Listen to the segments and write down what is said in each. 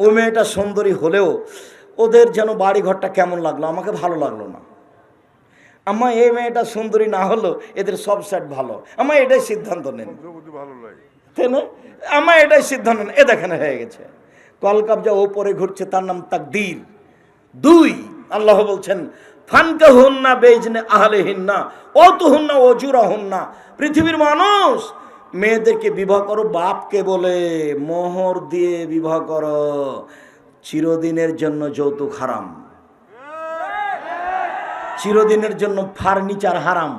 ওই মেয়েটা সুন্দরী হলেও ওদের যেন বাড়ি ঘরটা কেমন লাগল? আমাকে ভালো লাগল না। আমার এই মেয়েটা সুন্দরী না হলো এদের সব সেট ভালো। আমার এটাই সিদ্ধান্ত নেন। ভালো লাগে। তাই না? আমার এটাই সিদ্ধান্ত নেন। এ দেখেন হয়ে গেছে। কলকাবজা ওপরে ঘুরছে তার নাম তাকদীর। দুই আল্লাহ বলছেন ফানকা হুন্না বেজনে আহলে হিন্না অত হুন্না অজুরা হুন্না পৃথিবীর মানুষ মেয়েদেরকে বিবাহ করো, বাপকে বলে, মোহর দিয়ে বিবাহ করো। চিরদিনের জন্য যৌতুক হারাম। চিরদিনের জন্য ফার্নিচার হারাম।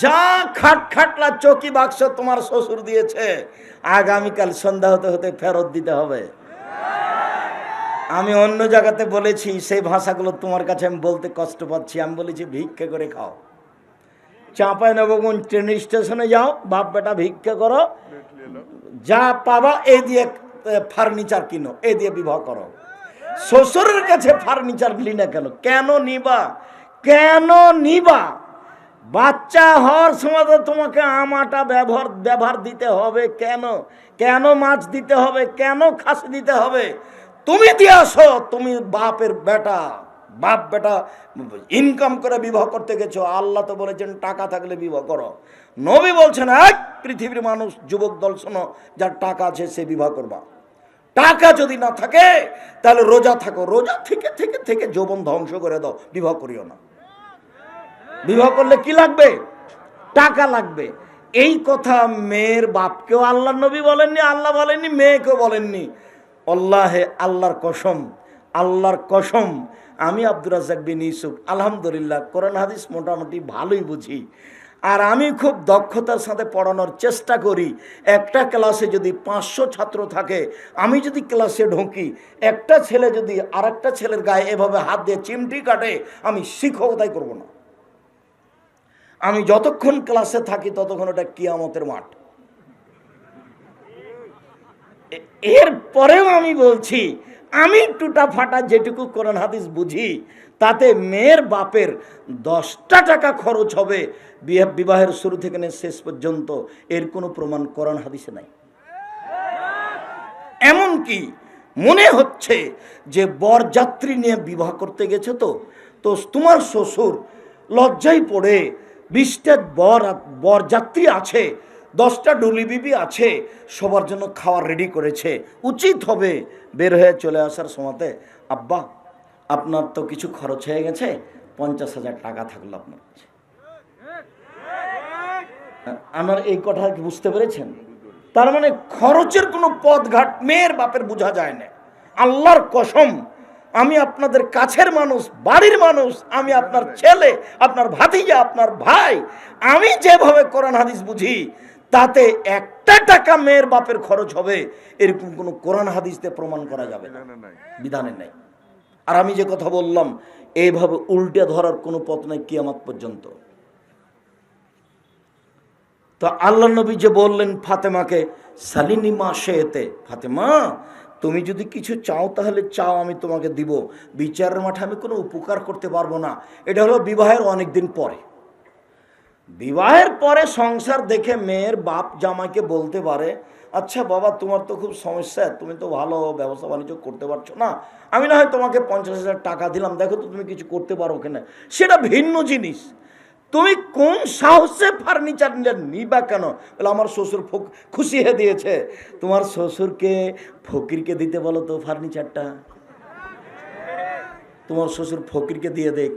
যা খাট খাটলা চকি বাক্স তোমার শ্বশুর দিয়েছে, আগামীকাল সন্ধ্যা হতে হতে ফেরত দিতে হবে। আমি অন্য জায়গাতে বলেছি, সেই ভাষাগুলো তোমার কাছে আমি বলতে কষ্ট পাচ্ছি। আমি বলেছি, ভিক্ষা করে খাও। চাঁপায় নবগঞ্জ ট্রেন স্টেশনে যাও, বাপ বেটা ভিক্ষা করো। যা পাবা এই দিয়ে ফার্নিচার কিনো এই দিয়ে বিবাহ করো। শ্বশুরের কাছে ফার্নিচার নিলি না কেন? কেন নিবা? কেন নিবা? বাচ্চা হওয়ার সময় তোমাকে আমাটা ব্যবহার ব্যবহার দিতে হবে। কেন? কেন মাছ দিতে হবে? কেন খাসি দিতে হবে? তুমি দিয়ে আসো, তুমি বাপের বেটা। বাপ বেটা ইনকাম করে বিবাহ করতে গেছো, আল্লাহ তো বলেছেন, টাকা থাকলে বিবাহ করো। নবী বলছেন, এক পৃথিবীর মানুষ, যুবক দল, শোনো, যার টাকা আছে, সে বিবাহ করবা। টাকা যদি না থাকে, তাহলে রোজা থাকো। রোজা থেকে থেকে থেকে যৌবন ধ্বংস করে দাও, বিবাহ করিও না। বিবাহ করলে কি লাগবে? টাকা লাগবে। এই কথা মেয়ের বাপকেও আল্লাহ নবী বলেননি, আল্লাহ বলেননি, মেয়েকেও বলেননি। আল্লাহে আল্লাহর কসম আল্লাহর কসম আমি আব্দুর রাজাক বিন ইউসুফ, আলহামদুলিল্লাহ, কোরআন হাদিস মোটামুটি ভালোই বুঝি। আর আমি খুব দক্ষতার সাথে পড়ানোর চেষ্টা করি। একটা ক্লাসে যদি পাঁচশো ছাত্র থাকে, আমি যদি ক্লাসে ঢুকি, একটা ছেলে যদি আরেকটা ছেলের গায়ে এভাবে হাত দিয়ে চিমটি কাটে, আমি শিক্ষকতাই করব না। আমি যতক্ষণ ক্লাসে থাকি, ততক্ষণ ওটা কিয়ামতের মাঠ। এ- এরপরেও আমি বলছি আমি টুটা ফাটা যেটুকু কোরআন হাদিস বুঝি, তাতে মেয়ের বাপের দশটা টাকা খরচ হবে বিবাহের শুরু থেকে শেষ পর্যন্ত এর কোনো প্রমাণ কোরআন হাদিসে নাই। এমন কি মনে হচ্ছে যে বরযাত্রী নিয়ে বিবাহ করতে গেছে তো তো তোমার শ্বশুর লজ্জায় পড়ে, বিশটা বর বরযাত্রী আছে দশটা ডুলি বিবি আছে, সবার জন্য খাওয়ার রেডি করেছে। উচিত হবে বের হয়ে চলে আসার সময়তে, আব্বা, আপনার তো কিছু খরচ হয়ে গেছে, পঞ্চাশ হাজার টাকা থাকল আপনার কাছে। আমার এই কথা কি বুঝতে পেরেছেন? তার মানে খরচের কোনো পথঘাট মেয়ের বাপের বোঝা যায় না। আল্লাহর কসম, আমি আপনাদের কাছের মানুষ, বাড়ির মানুষ, আমি আপনার ছেলে, আপনার ভাতিজা, আপনার ভাই, আমি যেভাবে কোরআন হাদিস বুঝি তাতে একটা টাকা মেয়ের বাপের খরচ হবে এরকম কোনো কোরআন হাদিসতে প্রমাণ করা যাবে না। বিধানে নেই। আর আমি যে কথা বললাম এইভাবে উল্টে ধরার কোনো পথ নেই কিয়ামত পর্যন্ত। তো আল্লাহ নবী যে বললেন ফাতেমাকে সালিনী মা শেতে ফাতেমা তুমি যদি কিছু চাও তাহলে চাও আমি তোমাকে দিব। বিচারের মাঠে আমি কোনো উপকার করতে পারব না। এটা হলো বিবাহের অনেক দিন পরে। বিবাহের পরে সংসার দেখে মেয়ের বাপ জামাইকে বলতে পারে আচ্ছা বাবা, তোমার তো খুব সমস্যা, তুমি তো ভালো ব্যবসা বাণিজ্য করতে পারছ না। আমি না হয় তোমাকে পঞ্চাশ হাজার টাকা দিলাম, দেখো তো তুমি কিছু করতে পারো কিনা। সেটা ভিন্ন জিনিস। তুমি কোন সাহসে ফার্নিচার নিবা কেন? বলে, আমার শ্বশুর ফক- খুশি হয়ে দিয়েছে। তোমার শ্বশুরকে, ফকিরকে দিতে বলো তো ফার্নিচারটা তোমার শ্বশুর ফকিরকে দিয়ে দেখ,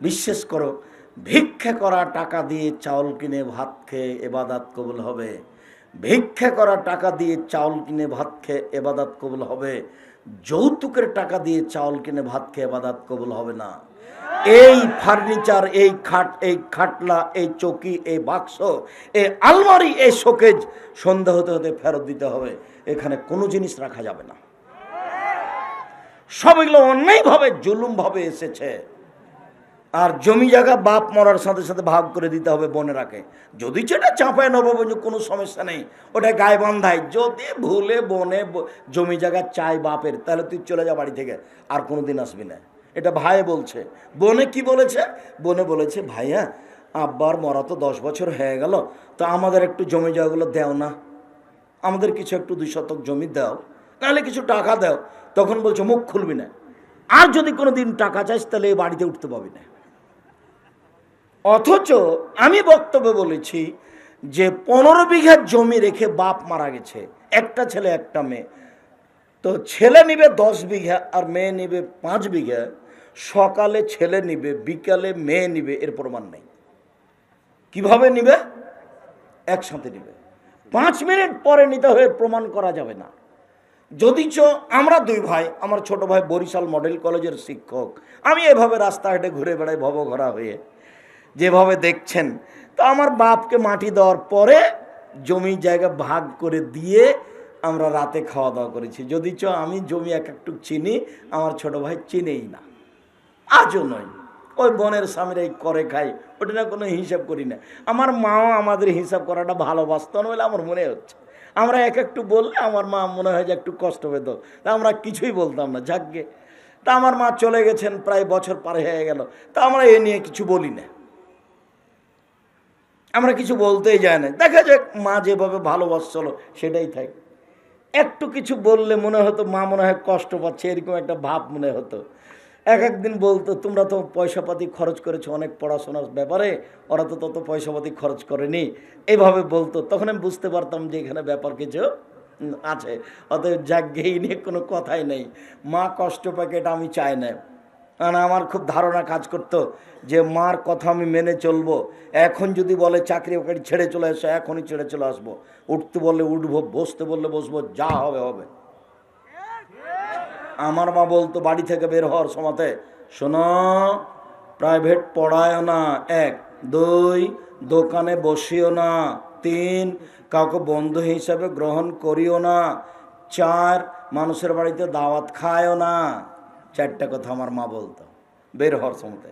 বিশ্বাস করো ভিক্ষা করা টাকা দিয়ে চাউল কিনে ভাত খেয়ে এবাদাত কবুল হবে। ভিক্ষা করা টাকা দিয়ে চাউল কিনে ভাত খেয়ে এবাদাত কবুল হবে। যৌতুকের টাকা দিয়ে চাউল কিনে ভাত খেয়ে এবাদাত কবুল হবে না। এই ফার্নিচার, এই খাট, এই খাটলা, এই চৌকি, এই বাক্স, এই আলমারি, এই শোকেজ সন্ধ্যা হতে হতে ফেরত দিতে হবে। এখানে কোনো জিনিস রাখা যাবে না। সবগুলো অন্যায়ভাবে, জুলুমভাবে এসেছে। আর জমি জায়গা বাপ মরার সাথে সাথে ভাগ করে দিতে হবে বোনেরাকে। যদি সেটা চাঁপায় নবগঞ্জ কোনো সমস্যা নেই। ওটা গায়ে বান্ধায় যদি ভুলে বনে জমি জায়গা চাই বাপের, তাহলে তুই চলে যা বাড়ি থেকে। আর কোনো দিন আসবি না। এটা ভাই বলছে। বনে কি বলেছে? বনে বলেছে, ভাইয়া, আব্বার মরা তো দশ বছর হয়ে গেল। তো আমাদের একটু জমি জায়গাগুলো দেও না। আমাদের কিছু একটু দুই শতক জমি দাও। নাহলে কিছু টাকা দাও। তখন বলছে, মুখ খুলবি না। আর যদি কোনো দিন টাকা চাইস তাহলে এই বাড়িতে উঠতে পাবি না। অথচ আমি বক্তব্য বলেছি যে পনেরো বিঘা জমি রেখে বাপ মারা গেছে, একটা ছেলে, একটা মেয়ে। তো ছেলে নিবে দশ বিঘা আর মেয়ে নিবে পাঁচ বিঘা। সকালে ছেলে নিবে, বিকালে মেয়ে নিবে, এর প্রমাণ নেই। কীভাবে নিবে? একসাথে নিবে। পাঁচ মিনিট পরে নিতে হয়ে প্রমাণ করা যাবে না। যদিচ আমরা দুই ভাই, আমার ছোট ভাই বরিশাল মডেল কলেজের শিক্ষক, আমি এভাবে রাস্তাঘাটে ঘুরে বেড়াই ভবঘরা হয়ে। যেভাবে দেখছেন, তো আমার বাপকে মাটি দেওয়ার পরে জমি জায়গা ভাগ করে দিয়ে আমরা রাতে খাওয়া দাওয়া করেছি। যদি চ আমি জমি এক একটু চিনি, আমার ছোট ভাই চিনেই না। আজও নয়। ওই বোনের স্বামীরাই করে খাই ওটা না কোনো হিসাব করি না। আমার মাও আমাদের হিসাব করাটা ভালোবাসত না বলে আমার মনে হচ্ছে। আমরা এক একটু বললে আমার মা মনে হয় যে একটু কষ্ট পেত। তা আমরা কিছুই বলতাম না যাকগে তা আমার মা চলে গেছেন, প্রায় বছর পার হয়ে গেল। তা আমরা এ নিয়ে কিছু বলি না। আমরা কিছু বলতেই যায় না। দেখা যাক মা যেভাবে ভালোবাসছিল সেটাই থাকে। একটু কিছু বললে মনে হতো, মা মনে হয় কষ্ট পাচ্ছে, এরকম একটা ভাব মনে হতো। এক একদিন বলতো, তোমরা তো পয়সাপাতি খরচ করেছ অনেক পড়াশোনার ব্যাপারে, ওরা তো তত পয়সাপাতি খরচ করেনি। এইভাবে বলতো। তখন আমি বুঝতে পারতাম যে এখানে ব্যাপার কিছু আছে। অতএব এই নিয়ে কোনো কথাই নেই। মা কষ্ট পাকে এটা আমি চাই না। কারণ আমার খুব ধারণা কাজ করতো যে মার কথা আমি মেনে চলবো। এখন যদি বলে চাকরি বাকরি ছেড়ে চলে আসো এখনই ছেড়ে চলে আসব। উঠতে বললে উঠবো, বসতে বললে বসবো, যা হবে হবে। আমার মা বলতো, বাড়ি থেকে বের হওয়ার সময়তে, শোনো প্রাইভেট পড়ায়ও না, এক, দুই, দোকানে বসিও না, তিন, কাউকে বন্ধু হিসাবে গ্রহণ করিও না, চার, মানুষের বাড়িতে দাওয়াত খায়ও না। চারটা কথা আমার মা বলতো, বের হওয়ার সময়তে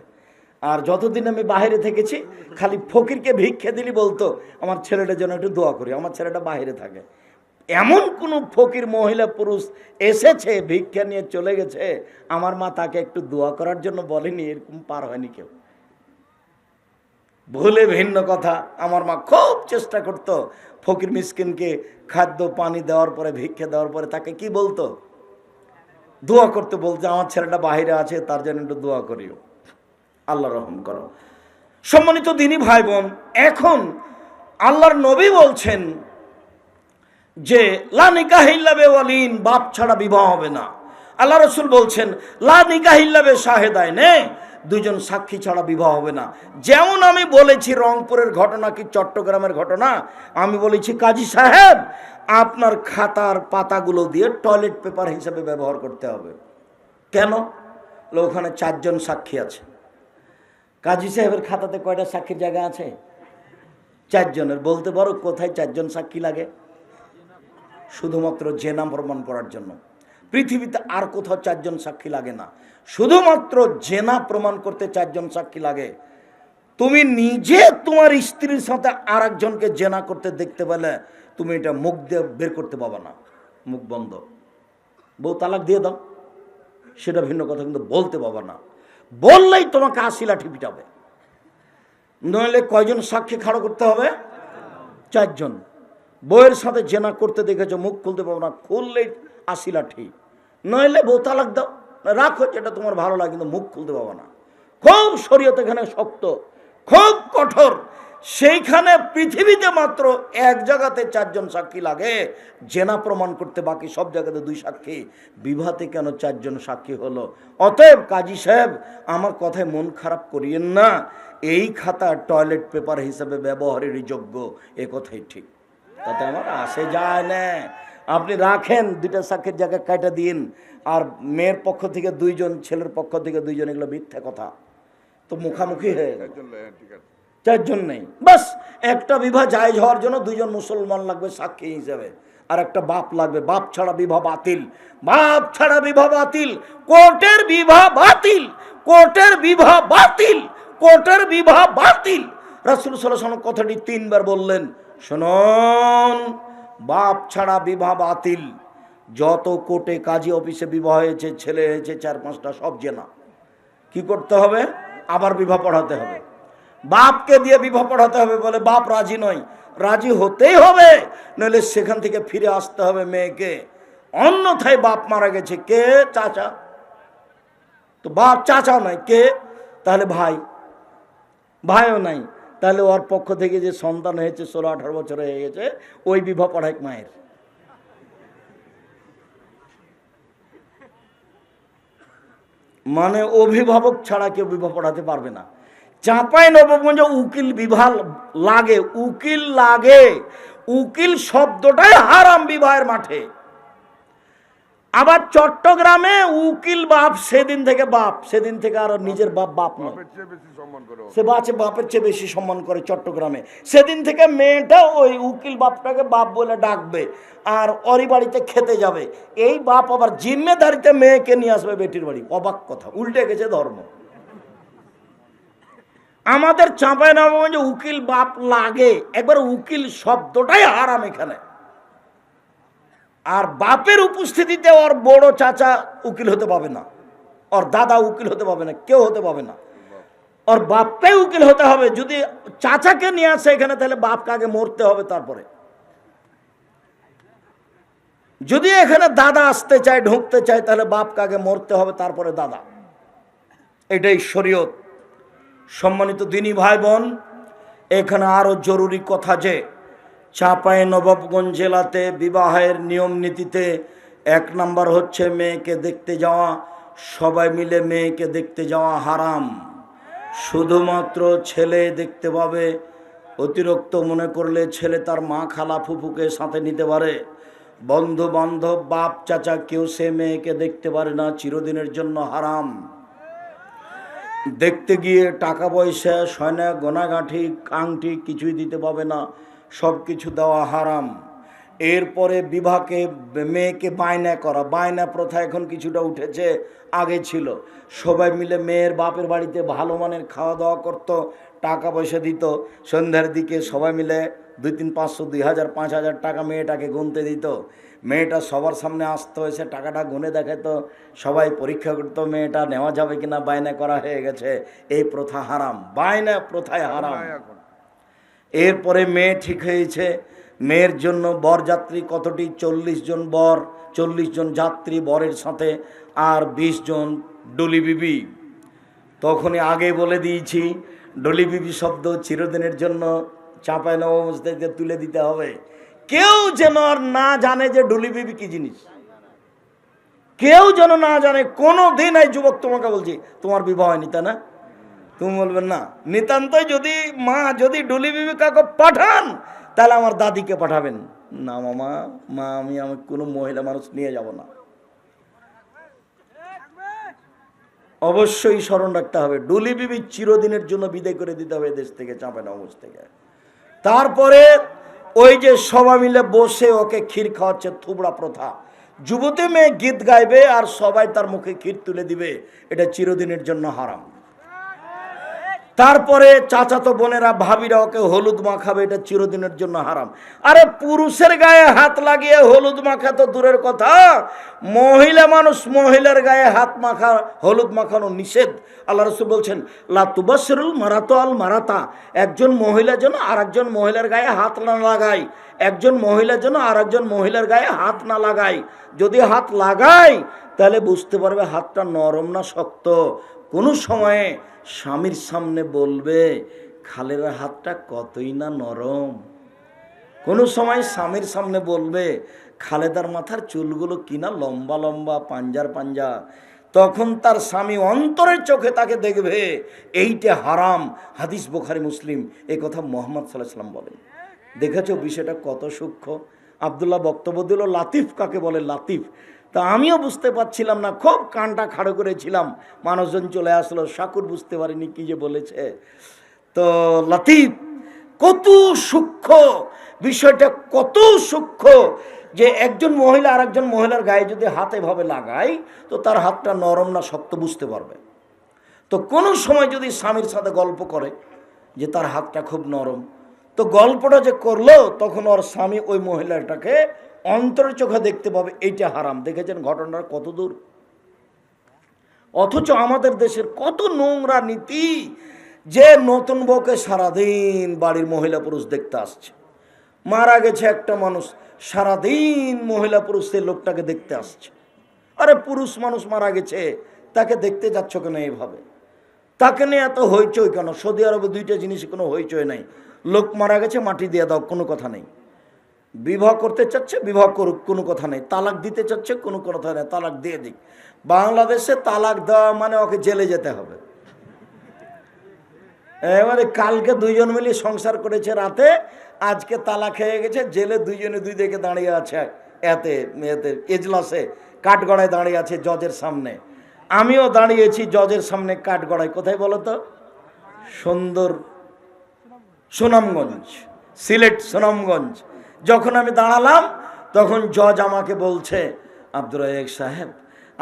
আর যতদিন আমি বাইরে থেকেছি, খালি ফকিরকে ভিক্ষে দিলি বলতো, আমার ছেলেটার জন্য একটু দোয়া করি, আমার ছেলেটা বাইরে থাকে। এমন কোন ফকির মহিলা পুরুষ এসেছে, ভিক্ষা নিয়ে চলে গেছে, আমার মা তাকে একটু দোয়া করার জন্য বলেনি, এরকম পার হয়নি কেউ। ভুলে ভিন্ন কথা, আমার মা খুব চেষ্টা করতো ফকির মিসকিনকে খাদ্য, পানি দেওয়ার পরে, ভিক্ষা দেওয়ার পরে তাকে কি বলতো? দোয়া করতে বলতে আমার ছেলেটা বাইরে আছে, তার জন্য একটু দোয়া করিও। আল্লাহ রহম করো। সম্মানিত দিনী ভাই বোন এখন আল্লাহর নবী বলছেন যে, লা নিকাহিল্লাবে ওয়ালিন বাপ ছাড়া বিবাহ হবে না। আল্লাহ রসুল বলছেন, লা নিকাহিল্লাবে শাহেদায় নে দুজন সাক্ষী ছাড়া বিবাহ হবে না। যেমন আমি বলেছি, রংপুরের ঘটনা কি চট্টগ্রামের ঘটনা? আমি বলেছি, কাজী সাহেব আপনার খাতার পাতাগুলো দিয়ে টয়লেট পেপার হিসেবে ব্যবহার করতে হবে। কেন? ওখানে চারজন সাক্ষী আছে। কাজী সাহেবের খাতাতে কয়টা সাক্ষীর জায়গা আছে? চারজনের। বলতে পারো কোথায় চারজন সাক্ষী লাগে? শুধুমাত্র জেনা প্রমাণ করার জন্য। পৃথিবীতে আর কোথাও চারজন সাক্ষী লাগে না। শুধুমাত্র জেনা প্রমাণ করতে চারজন সাক্ষী লাগে। তুমি নিজে তোমার স্ত্রীর সাথে আর একজনকে জেনা করতে দেখতে পেলে, তুমি এটা মুখ দিয়ে বের করতে পাবা না। মুখ বন্ধ। বউ তালাক দিয়ে দাও। সেটা ভিন্ন কথা, কিন্তু বলতে পাবা না। বললেই তোমাকে আশি লাঠি পিটাবে। নইলে কয়জন সাক্ষী খাড়ো করতে হবে? চারজন। বইয়ের সাথে জেনা করতে দেখেছ, মুখ খুলতে পারব না, খুললেই আশি লাঠি। নইলে বউ তালাক দাও। রাখো, যেটা তোমার ভালো লাগে, কিন্তু মুখ খুলতে পারব না। খুব শরীয়ত এখানে শক্ত। খুব কঠোর। সেইখানে পৃথিবীতে মাত্র এক জায়গাতে চারজন সাক্ষী লাগে। জেনা প্রমাণ করতে বাকি সব জায়গাতে দুই সাক্ষী। বিবাহতে কেন চারজন সাক্ষী হলো? অতএব কাজী সাহেব, আমার কথায় মন খারাপ করিয়েন না। এই খাতা টয়লেট পেপার হিসেবে ব্যবহারের যোগ্য। এ কথাই ঠিক। তাতে আমার আসে যায় না। আপনি রাখেন, দুইটা সাক্ষীর জায়গায় কাটা দিন। আর মেয়ের পক্ষ থেকে দুইজন, ছেলের পক্ষ থেকে দুইজন, এগুলো মিথ্যা কথা। তো মুখামুখি হয়ে গেল। চারজন নেই। বাস একটা বিবাহ জায়জ হওয়ার জন্য দুইজন মুসলমান লাগবে সাক্ষী হিসেবে। আর একটা বাপ লাগবে। বাপ ছাড়া বিবাহ বাতিল। বাপ ছাড়া বিবাহ বাতিল। কোর্টের বিবাহ বাতিল। কোর্টের বিবাহ বাতিল। কোর্টের বিবাহ বাতিল। রাসুল সাল্লাহ কথাটি তিনবার বললেন। শুনুন বাপ ছাড়া বিবাহ বাতিল। যত কোর্টে কাজী অফিসে বিবাহ হয়েছে ছেলে হয়েছে চার পাঁচটা সব জেনা। কি করতে হবে? আবার বিবাহ পড়াতে হবে। বাপকে দিয়ে বিবাহ পড়াতে হবে বলে বাপ রাজি নয়। রাজি হতেই হবে, নইলে সেখান থেকে ফিরে আসতে হবে মেয়েকে। অন্যথায় বাপ মারা গেছে। কে? চাচা। তো বাপ চাচা নাই কে? তাহলে ভাই। ভাইও নাই। তাহলে ওর পক্ষ থেকে যে সন্তান হয়েছে, ষোলো আঠারো বছর হয়ে গেছে, ওই বিবাহ পড়ায় মায়ের। মানে অভিভাবক ছাড়া কেউ বিবাহ পড়াতে পারবে না। চাঁপাই নবগঞ্জ উকিল বিবাহ লাগে, উকিল লাগে। উকিল শব্দটাই হারাম বিবাহের মাঠে। আবার চট্টগ্রামে উকিল বাপ সেদিন থেকে বাপ সেদিন থেকে আর নিজের বাপ বাপ নয়। সে বাচ্চা বাপের চেয়ে বেশি সম্মান করে চট্টগ্রামে। সেদিন থেকে মেয়েটা ওই উকিল বাপটাকে বাপ বলে ডাকবে আর ওরই বাড়িতে খেতে যাবে। এই বাপ আবার জিম্মেদারিতে মেয়েকে নিয়ে আসবে বেটির বাড়ি। অবাক কথা উল্টে গেছে ধর্ম। আমাদের চাঁপাই নবগঞ্জে উকিল বাপ লাগে। একবার উকিল শব্দটাই হারাম এখানে। আর বাপের উপস্থিতিতে ওর বড় চাচা উকিল হতে পাবে না। ওর দাদা উকিল হতে পাবে না, কেউ হতে পাবে না। ওর বাপটাই উকিল হতে হবে, যদি চাচাকে নিয়ে আসে এখানে, তাহলে বাপকে আগে মরতে হবে তারপরে। যদি এখানে দাদা আসতে চায়, ঢুকতে চায়, তাহলে বাপকে আগে মরতে হবে, তারপরে দাদা। এটাই শরীয়ত। সম্মানিত দিনী ভাই বোন, এখানে আরও জরুরি কথা যে চাপাই নবাবগঞ্জ জেলাতে বিবাহের নিয়ম নীতিতে এক নাম্বার হচ্ছে মেয়েকে দেখতে যাওয়া, সবাই মিলে মেয়েকে দেখতে যাওয়া হারাম। শুধুমাত্র ছেলে দেখতে পাবে, অতিরিক্ত মনে করলে ছেলে তার মা খালা ফুফুকে সাথে নিতে পারে। বন্ধু বান্ধব বাপ, চাচা কেউ সে মেয়েকে দেখতে পারে না, চিরদিনের জন্য হারাম। দেখতে গিয়ে টাকা পয়সা, সয়না গোনাগাঠি আংটি কিছুই দিতে পাবে না। সব কিছু দেওয়া হারাম। এরপরে বিবাহকে মেয়েকে বায়না করা। বায়না প্রথা এখন কিছুটা উঠেছে, আগে ছিল। সবাই মিলে মেয়ের বাপের বাড়িতে ভালো মানের খাওয়া দাওয়া করতো টাকা পয়সা দিত। সন্ধ্যার দিকে সবাই মিলে দুই তিন পাঁচশো, দুই হাজার, পাঁচ হাজার টাকা মেয়েটাকে গুনতে দিত। মেয়েটা সবার সামনে আসতো, এসে টাকাটা গুনে দেখাতো। সবাই পরীক্ষা করতো, মেয়েটা নেওয়া যাবে কিনা? বায়না করা হয়ে গেছে। এই প্রথা হারাম। বায়না প্রথায় হারাম। এরপরে মেয়ে ঠিক হয়েছে। মেয়ের জন্য বরযাত্রী কতটি? চল্লিশ জন বর, চল্লিশ জন যাত্রী বরের সাথে আর বিশ জন ডলি বিবি। তখনই আগে বলে দিয়েছি, ডলি বিবি শব্দ চিরদিনের জন্য চাপায় নবমস্তাকে তুলে দিতে হবে। কেউ যেন আর না জানে যে ডলি বিবি কি জিনিস। কেউ যেন না জানে, কোনো দিন এই যুবক তোমাকে বলছি, তোমার বিবাহ হয়নি না? তুমি বলবেন না। নিতান্তই যদি মা যদি ডুলি বিবি কাকে পাঠান, তাহলে আমার দাদিকে পাঠাবেন। না মামা, মা, আমি আমি কোনো মহিলা মানুষ নিয়ে যাব না। অবশ্যই স্মরণ রাখতে হবে, ডুলি বিবি চিরদিনের জন্য বিদায় করে দিতে হবে দেশ থেকে চাঁপে চাঁপানগঞ্জ থেকে। তারপরে ওই যে সবাই মিলে বসে ওকে ক্ষীর খাওয়াচ্ছে থুবড়া প্রথা। যুবতী মেয়ে গীত গাইবে আর সবাই তার মুখে ক্ষীর তুলে দিবে, এটা চিরদিনের জন্য হারাম। তারপরে চাচাতো বোনেরা ভাবিরা ওকে হলুদ মাখাবে, এটা চিরদিনের জন্য হারাম। আরে পুরুষের গায়ে হাত লাগিয়ে হলুদ মাখা তো দূরের কথা। মহিলা মানুষ মহিলার গায়ে হাত মাখা, হলুদ মাখানো নিষেধ। আল্লাহ রসুল বলছেন লাতুবাসরুল মারাতো আল মারাতা। একজন মহিলা যেন আর একজন মহিলার গায়ে হাত না লাগায়, একজন মহিলা যেন আর একজন মহিলার গায়ে হাত না লাগায়। যদি হাত লাগায়, তাহলে বুঝতে পারবে হাতটা নরম না শক্ত। কোনো সময়ে স্বামীর সামনে বলবে, খালের হাতটা কতই না নরম। কোনো সময় স্বামীর সামনে বলবে, খালেদার মাথার চুলগুলো কিনা লম্বা লম্বা, পাঞ্জার, পাঞ্জা। তখন তার স্বামী অন্তরের চোখে তাকে দেখবে, এইটা হারাম। হাদিস বোখারি, মুসলিম, এ কথা মোহাম্মদ সাল্লাহ সাল্লাম বলেন। দেখেছ বিষয়টা কত সূক্ষ্ম? আবদুল্লাহ বক্তব্য দিল, লাতিফ কাকে বলে? লাতিফ। তা আমিও বুঝতে পারছিলাম না, খুব কানটা খাড়ো করেছিলাম মানুষজন চলে আসলো, শাকুর বুঝতে পারিনি কি যে বলেছে। তো লাতিফ, কত সূক্ষ্ম, বিষয়টা কত সূক্ষ্ম যে একজন মহিলা আর একজন মহিলার গায়ে যদি হাতে ভাবে লাগায়, তো তার হাতটা নরম না শক্ত বুঝতে পারবে। তো কোনো সময় যদি স্বামীর সাথে গল্প করে যে তার হাতটা খুব নরম, তো গল্পটা যে করল, তখন ওর স্বামী ওই মহিলাটাকে অন্তরের চোখে দেখতে পাবে, এইটা হারাম। দেখেছেন ঘটনার কত দূর? অথচ আমাদের দেশের কত নোংরা নীতি, যে নতুন বউকে সারাদিন বাড়ির মহিলা পুরুষ দেখতে আসছে। মারা গেছে একটা মানুষ, সারাদিন মহিলা পুরুষ সেই লোকটাকে দেখতে আসছে। আরে পুরুষ মানুষ মারা গেছে, তাকে দেখতে যাচ্ছ কেন এইভাবে? তাকে নিয়ে এত হইচই কেন? সৌদি আরবে দুইটা জিনিস কোনো হইচই নাই। লোক মারা গেছে, মাটি দিয়ে দাও, কোনো কথা নেই। বিবাহ করতে চাচ্ছে, বিবাহ করুক, কোনো কথা নেই। তালাক দিতে চাচ্ছে, কোনো কথা নেই, তালাক দিয়ে দিক। বাংলাদেশে তালাক দেওয়া মানে ওকে জেলে যেতে হবে। এবারে কালকে দুইজন মিলে সংসার করেছে রাতে, আজকে তালাক হয়ে গেছে, জেলে দুইজনে দুই দিকে দাঁড়িয়ে আছে, এতে এতে, এজলাসে, কাঠগড়ায় দাঁড়িয়ে আছে জজের সামনে। আমিও দাঁড়িয়েছি জজের সামনে কাঠগড়ায়, কোথায় বলো তো? সুন্দর সুনামগঞ্জ, সিলেট সুনামগঞ্জ। যখন আমি দাঁড়ালাম, তখন জজ আমাকে বলছে, আব্দুর রাজাক সাহেব,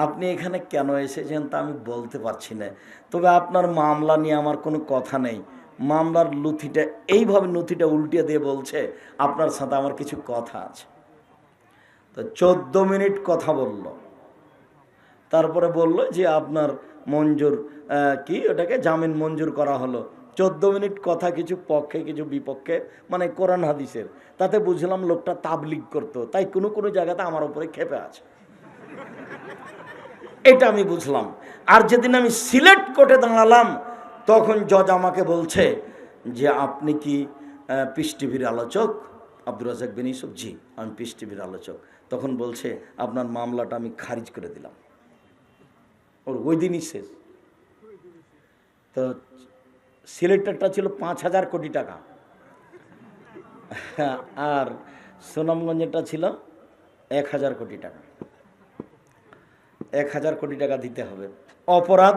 আপনি এখানে কেন এসেছেন তা আমি বলতে পারছি না। তবে আপনার মামলা নিয়ে আমার কোনো কথা নেই। মামলার লুথিটা, এইভাবে নথিটা উল্টিয়ে দিয়ে বলছে, আপনার সাথে আমার কিছু কথা আছে। তো চোদ্দ মিনিট কথা বলল। তারপরে বলল যে, আপনার মঞ্জুর কি ওটাকে জামিন মঞ্জুর করা হলো। চোদ্দ মিনিট কথা কিছু পক্ষে, কিছু বিপক্ষে মানে কোরআন হাদিসের। তাতে বুঝলাম লোকটা তাবলিগ করতো। তাই কোনো কোনো জায়গাতে আমার উপরে খেপে আছে। এটা আমি বুঝলাম। আর যেদিন আমি সিলেট কোর্টে দাঁড়ালাম, তখন জজ আমাকে বলছে যে, আপনি কি পিস টিভির আলোচক? আব্দুর রাজাক বিন ইউসুফ, জি, আমি পিস টিভির আলোচক। তখন বলছে, আপনার মামলাটা আমি খারিজ করে দিলাম। ওর ওই দিনই শেষ। তো সিলেটেরটা ছিল পাঁচ হাজার কোটি টাকা। আর সুনামগঞ্জেরটা ছিল এক হাজার কোটি টাকা। এক হাজার কোটি টাকা দিতে হবে। অপরাধ,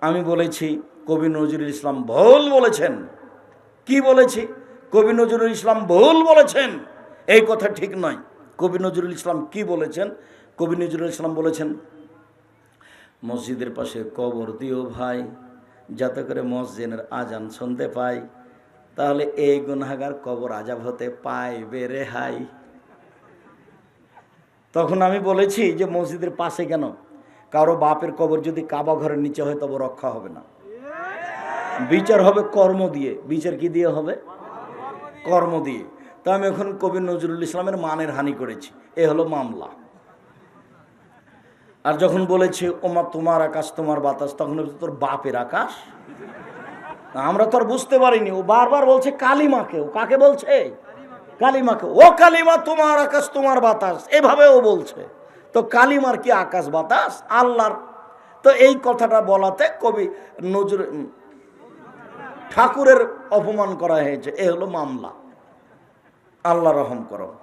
আমি বলেছি, কবি নজরুল ইসলাম ভুল বলেছেন। কি বলেছি? কবি নজরুল ইসলাম ভুল বলেছেন। এই কথা ঠিক নয়। কবি নজরুল ইসলাম কি বলেছেন? কবি নজরুল ইসলাম বলেছেন, মসজিদের পাশে কবর দিও ভাই যাতে করে মসজিদের আজান শুনতে পাই, তাহলে এই গুনাগার কবর আজাব হতে পাইবে রেহাই তখন আমি বলেছি যে মসজিদের পাশে কেন? কারও বাপের কবর যদি কাবা ঘরের নিচে হয়, তবে রক্ষা হবে না। বিচার হবে কর্ম দিয়ে। বিচার কি দিয়ে হবে? কর্ম দিয়ে। তা আমি এখন কবি নজরুল ইসলামের মানের হানি করেছি। এ হলো মামলা। আর যখন বলেছে, ওমা, তোমার আকাশ, তোমার বাতাস, তখন তোর বাপের আকাশ? আমরা তো আর বুঝতে পারিনি। ও বারবার বলছে, কালিমাকে। ও কাকে বলছে? কালিমাকে। ও কালিমা, তোমার আকাশ, তোমার বাতাস। এভাবে ও বলছে। তো কালিমার কি আকাশ, বাতাস? আল্লাহর। তো এই কথাটা বলাতে কবি নজর ঠাকুরের অপমান করা হয়েছে। এ হলো মামলা। আল্লাহ রহম করো।